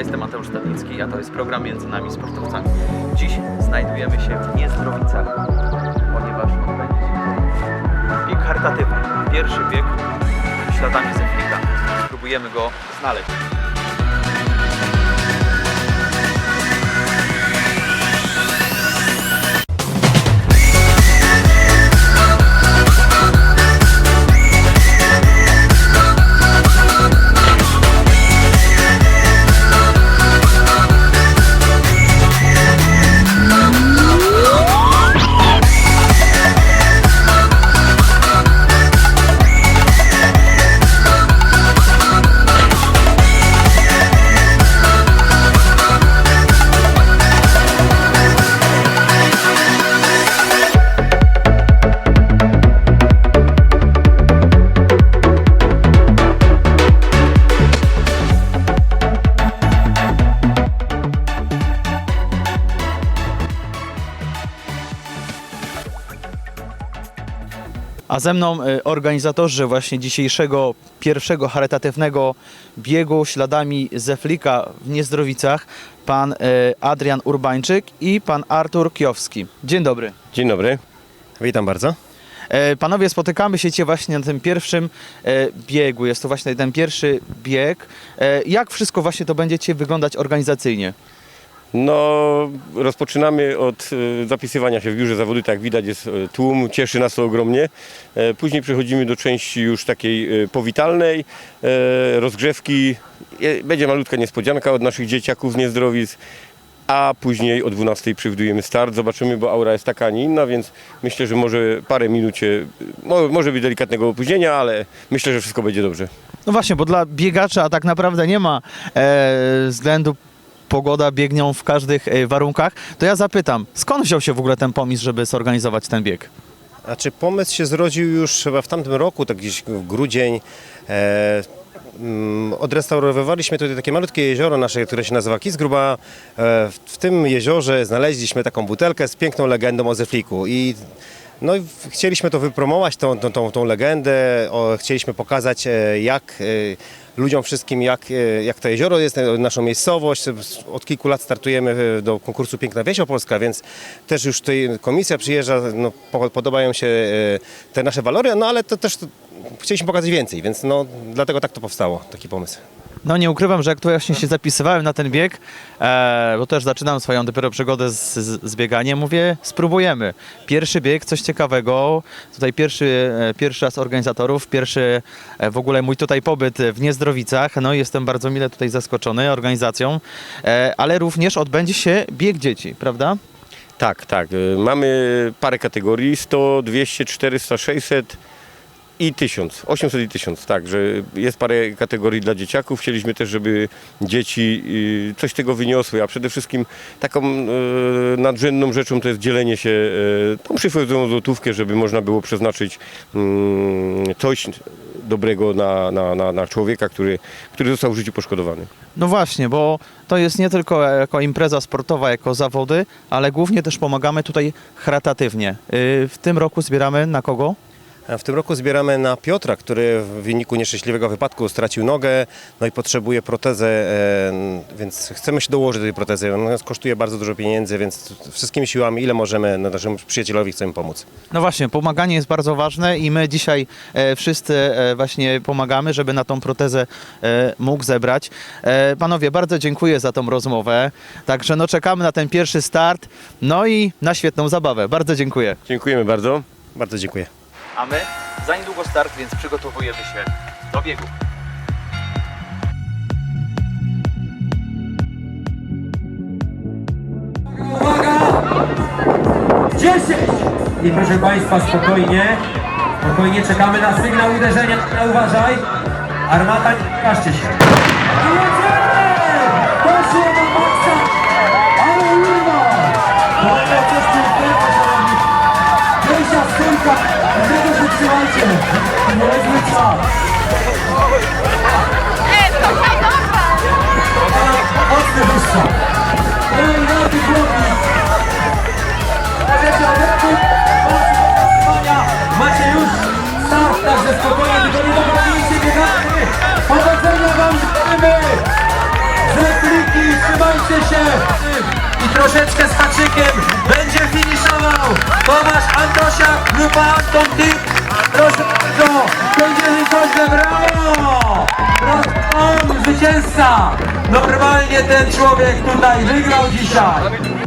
jestem Mateusz Stadnicki, a to jest program Między Nami Sportowcami. Dziś znajdujemy się w Niezdrowicach, ponieważ odbędzie się bieg charytatywny. Pierwszy bieg śladami Zeflika. Spróbujemy go znaleźć. A ze mną y, organizatorzy właśnie dzisiejszego pierwszego charytatywnego biegu śladami Zeflika w Niezdrowicach, pan y, Adrian Urbańczyk i pan Artur Kijowski. Dzień dobry. Dzień dobry. Witam bardzo. E, Panowie, spotykamy się dzisiaj właśnie na tym pierwszym e, biegu. Jest to właśnie ten pierwszy bieg. E, Jak wszystko właśnie to będziecie wyglądać organizacyjnie? No, rozpoczynamy od e, zapisywania się w biurze zawody. Tak jak widać jest e, tłum, cieszy nas to ogromnie. E, Później przechodzimy do części już takiej powitalnej, rozgrzewki. Będzie malutka niespodzianka od naszych dzieciaków z niezdrowic. A później o 12 przewidujemy start. Zobaczymy, bo aura jest taka, a nie inna, więc myślę, że może parę minut może być delikatnego opóźnienia, ale myślę, że wszystko będzie dobrze. No właśnie, bo dla biegacza tak naprawdę nie ma e, względu pogoda, biegną w każdych e, warunkach. To ja zapytam, skąd wziął się w ogóle ten pomysł, żeby zorganizować ten bieg? Znaczy pomysł się zrodził już chyba w tamtym roku, tak gdzieś w grudzień. E, mm, odrestaurowywaliśmy tutaj takie malutkie jezioro nasze, które się nazywa Kisgruba. E, w, w tym jeziorze znaleźliśmy taką butelkę z piękną legendą o Zefliku i no i chcieliśmy to wypromować, tą, tą, tą, tą legendę, o, chcieliśmy pokazać e, jak e, ludziom wszystkim, jak, e, jak to jezioro jest, naszą miejscowość. Od kilku lat startujemy do konkursu Piękna Wieś Opolska, więc też już tutaj komisja przyjeżdża, no, po- podobają się te nasze walory, no ale to też chcieliśmy pokazać więcej, więc no, dlatego tak to powstało, taki pomysł. No nie ukrywam, że jak tu właśnie się zapisywałem na ten bieg, e, bo też zaczynam swoją dopiero przygodę z, z, z bieganiem, mówię, spróbujemy. Pierwszy bieg, coś ciekawego. Tutaj pierwszy, e, pierwszy raz organizatorów, pierwszy e, w ogóle mój tutaj pobyt w Niezdrowicach. No i jestem bardzo mile tutaj zaskoczony organizacją, e, ale również odbędzie się bieg dzieci, prawda? Tak, tak. Y, Mamy parę kategorii, 100, 200, 400, 600 i 1000, 800 i 1000, tak, że jest parę kategorii dla dzieciaków. Chcieliśmy też, żeby dzieci y, coś z tego wyniosły, a przede wszystkim taką y, nadrzędną rzeczą to jest dzielenie się y, tą przychodzącą złotówkę, żeby można było przeznaczyć mm, coś dobrego na, na, na, na człowieka, który, który został w życiu poszkodowany. No właśnie, bo to jest nie tylko jako impreza sportowa, jako zawody, ale głównie też pomagamy tutaj charytatywnie. W tym roku zbieramy na kogo? A W tym roku zbieramy na Piotra, który w wyniku nieszczęśliwego wypadku stracił nogę, no i potrzebuje protezę, e, więc chcemy się dołożyć do tej protezy. Ona kosztuje bardzo dużo pieniędzy, więc wszystkimi siłami, ile możemy, no, naszemu przyjacielowi chcemy pomóc. No właśnie, pomaganie jest bardzo ważne i my dzisiaj e, wszyscy e, właśnie pomagamy, żeby na tą protezę e, mógł zebrać. E, panowie, bardzo dziękuję za tą rozmowę. Także no czekamy na ten pierwszy start, no i na świetną zabawę. Bardzo dziękuję. Dziękujemy bardzo. Bardzo dziękuję. A za niedługo start, więc przygotowujemy się do biegu. Uwaga! 10! I proszę Państwa, spokojnie. Spokojnie, czekamy na sygnał uderzenia. Ale Uważaj. Armata, nie każcie się. I jedziemy! wysyłajcie! Niezły no czas! Ej, to fajnowa! Mocny wyższa! Ej, rady głowy! Możecie obecnie Macie już start, także spokojnie, tylko nie dokonaliście biegamy! Tak? Powodzenia wam życzymy! Zepliki, trzymajcie się! I troszeczkę z haczykiem będzie finiszował Tomasz Antosiak, grupa Anton Dyk on, zwycięzca! Normalnie ten człowiek tutaj wygrał dzisiaj.